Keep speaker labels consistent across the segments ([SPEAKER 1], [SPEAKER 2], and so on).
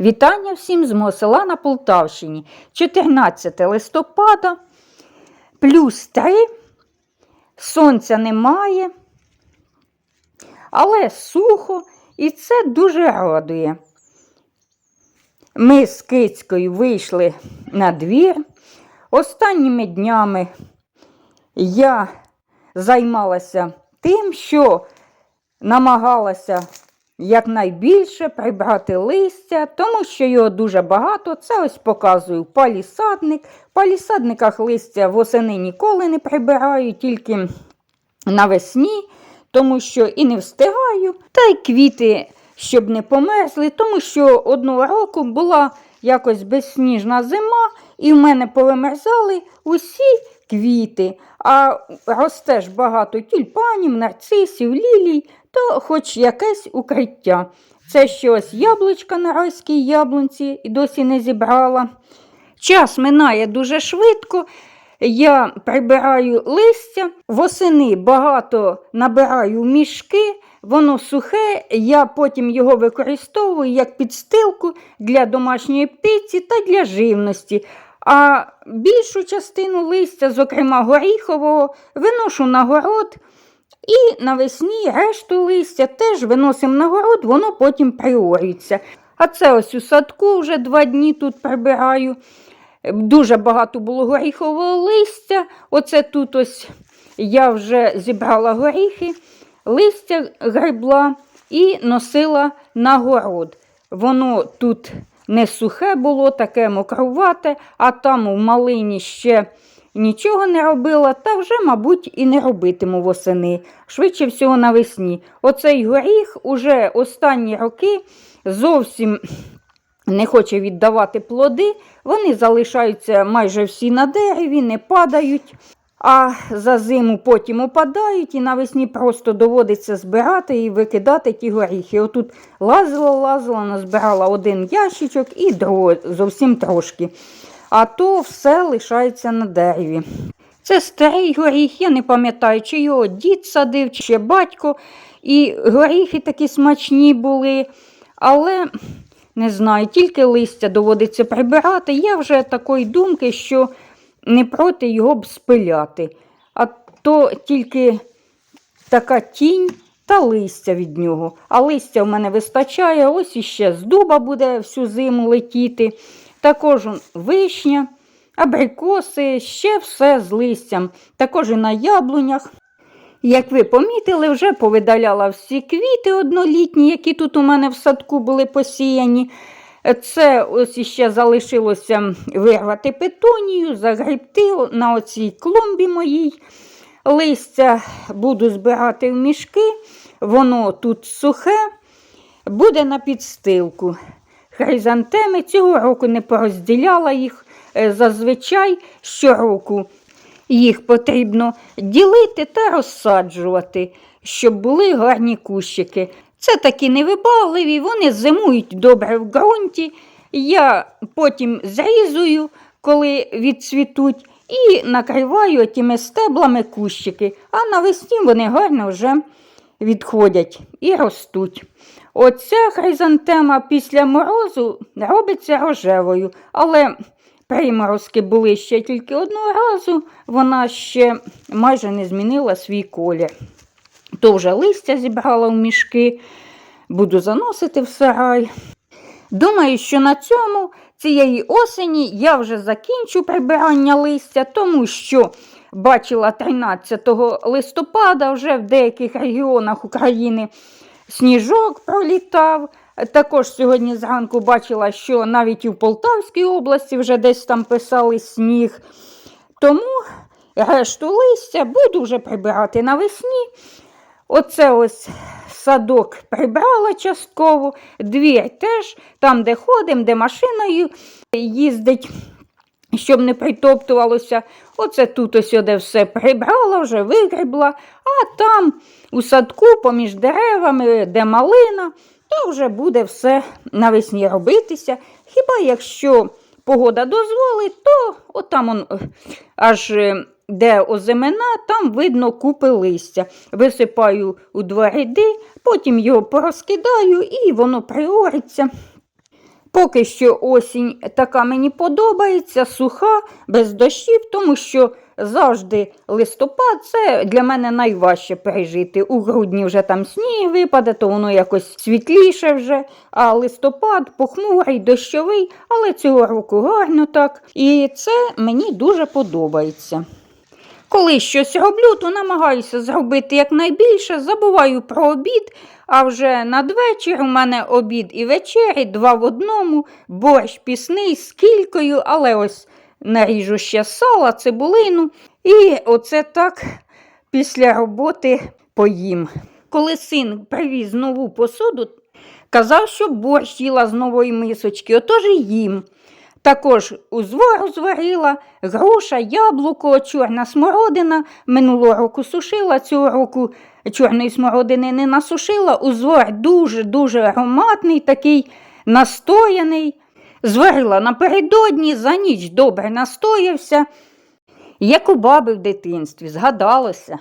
[SPEAKER 1] Вітання всім з мого села на Полтавщині. 14 листопада, плюс 3, сонця немає, але сухо і це дуже радує. Ми з кицькою вийшли на двір. Останніми днями я займалася тим, що намагалася якнайбільше прибрати листя, тому що його дуже багато. Це ось показую палісадник. В палісадниках листя восени ніколи не прибираю, тільки навесні, тому що і не встигаю. Та й квіти, щоб не померзли, тому що одного року була якось безсніжна зима, і в мене повимерзали усі квіти. А росте ж багато тюльпанів, нарцисів, лілій, то хоч якесь укриття. Це щось яблучка на райській яблунці і досі не зібрала. Час минає дуже швидко. Я прибираю листя, восени багато набираю мішки, воно сухе, я потім його використовую як підстилку для домашньої птиці та для живності. А більшу частину листя, зокрема горіхового, виношу на город. І навесні решту листя теж виносимо на город, воно потім приорюється. А це ось у садку вже два дні тут прибираю. Дуже багато було горіхового листя. Оце тут ось я вже зібрала горіхи, листя гребла і носила на город. Воно тут не сухе було, таке мокрувате, а там у малині ще нічого не робила, та вже, мабуть, і не робитиму восени, швидше всього навесні. Оцей горіх уже останні роки зовсім не хоче віддавати плоди, вони залишаються майже всі на дереві, не падають. А за зиму потім опадають і навесні просто доводиться збирати і викидати ті горіхи. Отут лазила, лазила, назбирала один ящичок і другого зовсім трошки. А то все лишається на дереві. Це старий горіх, я не пам'ятаю, чи його дід садив, чи батько. І горіхи такі смачні були. Але не знаю, тільки листя доводиться прибирати. Я вже такої думки, що не проти його б спиляти. А то тільки така тінь та листя від нього. А листя в мене вистачає, ось іще з дуба буде всю зиму летіти. Також вишня, абрикоси, ще все з листям, також і на яблунях. Як ви помітили, вже повидаляла всі квіти однолітні, які тут у мене в садку були посіяні. Це ось іще залишилося вирвати петонію, загребти на оцій клумбі моїй. Листя буду збирати в мішки, воно тут сухе, буде на підстилку. Хризантеми цього року не порозділяла їх. Е, Зазвичай щороку їх потрібно ділити та розсаджувати, щоб були гарні кущики. Це такі невибагливі, вони зимують добре в ґрунті. Я потім зрізую, коли відцвітуть, і накриваю тими стеблами кущики, а навесні вони гарно вже відходять і ростуть. Оця хризантема після морозу робиться рожевою, але приморозки були ще тільки одного разу, вона ще майже не змінила свій колір. То вже листя зібрала в мішки, буду заносити в сарай. Думаю, що на цьому цієї осені я вже закінчу прибирання листя, тому що бачила 13 листопада вже в деяких регіонах України сніжок пролітав. Також сьогодні зранку бачила, що навіть в Полтавській області вже десь там писали сніг. Тому решту листя буду вже прибирати навесні. Оце ось садок прибрала частково, двір теж, там, де ходимо, де машиною їздить, щоб не притоптувалося. Оце тут ось де все прибрала, вже вигребла, а там у садку поміж деревами, де малина, то вже буде все навесні робитися. Хіба якщо погода дозволить, то отам он аж. е, де озимена, там видно купи листя. Висипаю у два ряди, потім його порозкидаю і воно приориться. Поки що осінь така мені подобається, суха, без дощів, тому що завжди листопад це для мене найважче пережити. У грудні вже там сніг випаде, то воно якось світліше вже. А листопад похмурий, дощовий, але цього року гарно так. І це мені дуже подобається. Коли щось роблю, то намагаюся зробити якнайбільше, забуваю про обід, а вже надвечір у мене обід і вечері, два в одному, борщ пісний з кількою, але ось наріжу ще сала, цибулину. І оце так після роботи поїм. Коли син привіз нову посуду, казав, що борщ їла з нової мисочки, отож і їм. Також узвару зварила, груша, яблуко, чорна смородина. Минулого року сушила, цього року чорної смородини не насушила. Узвар дуже-дуже ароматний, такий настояний. Зварила напередодні, за ніч добре настоявся. Як у баби в дитинстві, згадалося.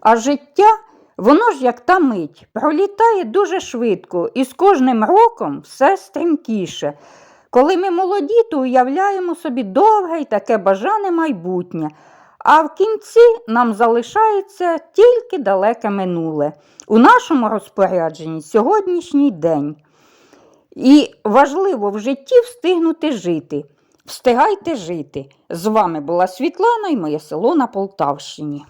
[SPEAKER 1] А життя, воно ж як та мить, пролітає дуже швидко, і з кожним роком все стрімкіше. Коли ми молоді, то уявляємо собі довге й таке бажане майбутнє, а в кінці нам залишається тільки далеке минуле. У нашому розпорядженні сьогоднішній день. І важливо в житті встигнути жити. Встигайте жити. З вами була Світлана і моє село на Полтавщині.